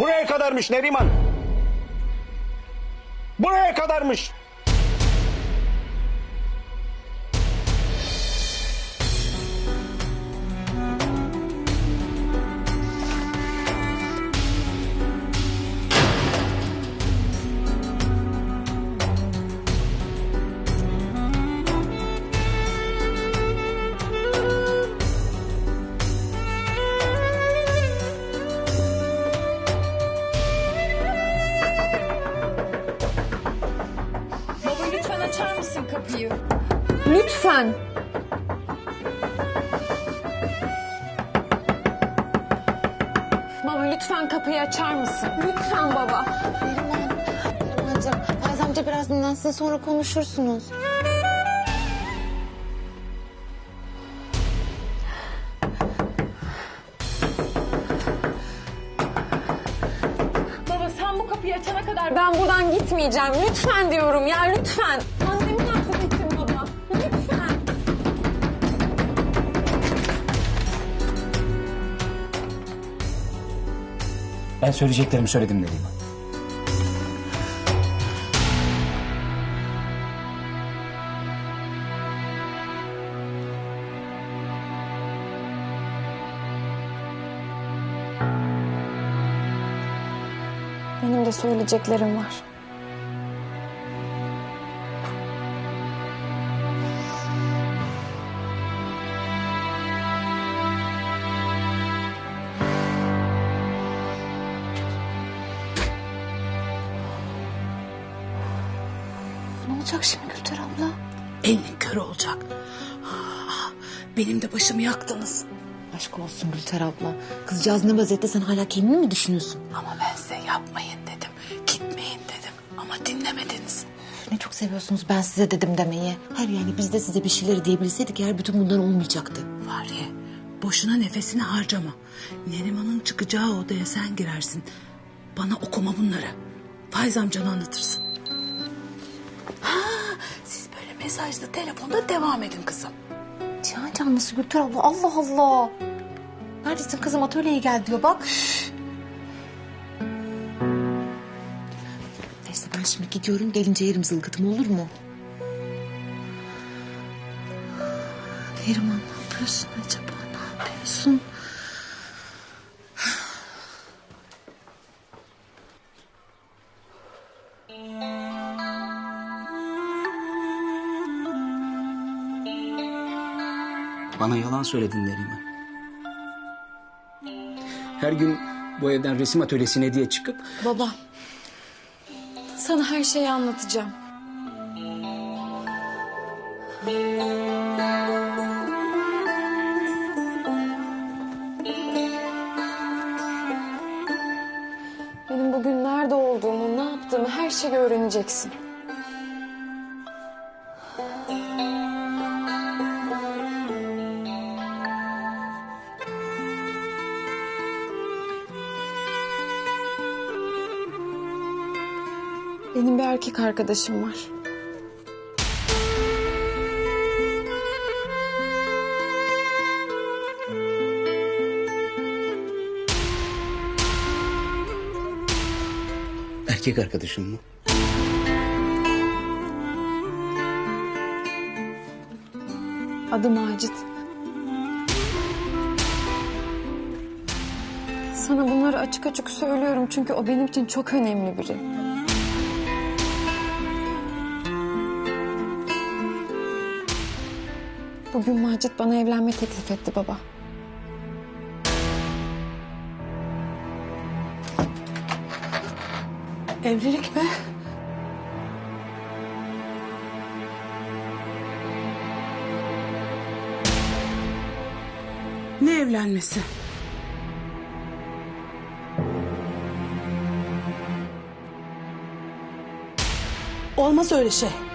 Buraya kadarmış Neriman. Buraya kadarmış. Kapıyı? Lütfen. Baba lütfen kapıyı açar mısın? Lütfen baba. Neriman, Nerimancığım, Faiz amca biraz dinlensin sonra konuşursunuz. Baba sen bu kapıyı açana kadar ben buradan gitmeyeceğim. Lütfen diyorum ya lütfen. Ben söyleyeceklerimi söyledim Neriman. Benim de söyleyeceklerim var. Olacak şimdi Gülter abla? Elin kör olacak. Benim de başımı yaktınız. Aşk olsun Gülter abla. Kızcağız ne vaziyette sen hala kendini mi düşünüyorsun? Ama ben size yapmayın dedim. Gitmeyin dedim. Ama dinlemediniz. Ne çok seviyorsunuz ben size dedim demeyi. Hayır yani biz de size bir şeyleri diyebilseydik eğer bütün bunlar olmayacaktı. Fahriye boşuna nefesini harcama. Neriman'ın çıkacağı odaya sen girersin. Bana okuma bunları. Faiz amcana anlatırsın. Mesajlı telefonda devam edin kızım. Cihan canlısı Gülter abla Allah Allah. Neredesin kızım atölyeye gel diyor bak. Neyse ben şimdi gidiyorum gelince yerim zılgıtım olur mu? Neriman ne yapıyorsun acaba ne yapıyorsun? Bana yalan söyledin Neriman. Her gün bu evden resim atölyesine diye çıkıp Baba. Sana her şeyi anlatacağım. Benim bugün nerede olduğumu, ne yaptığımı her şeyi öğreneceksin. Benim bir erkek arkadaşım var. erkek arkadaşım mı? Adı Macit. Sana bunları açık açık söylüyorum çünkü o benim için çok önemli biri. Bugün Macit bana evlenme teklif etti baba. Evlilik mi? Ne evlenmesi? Olmaz öyle şey.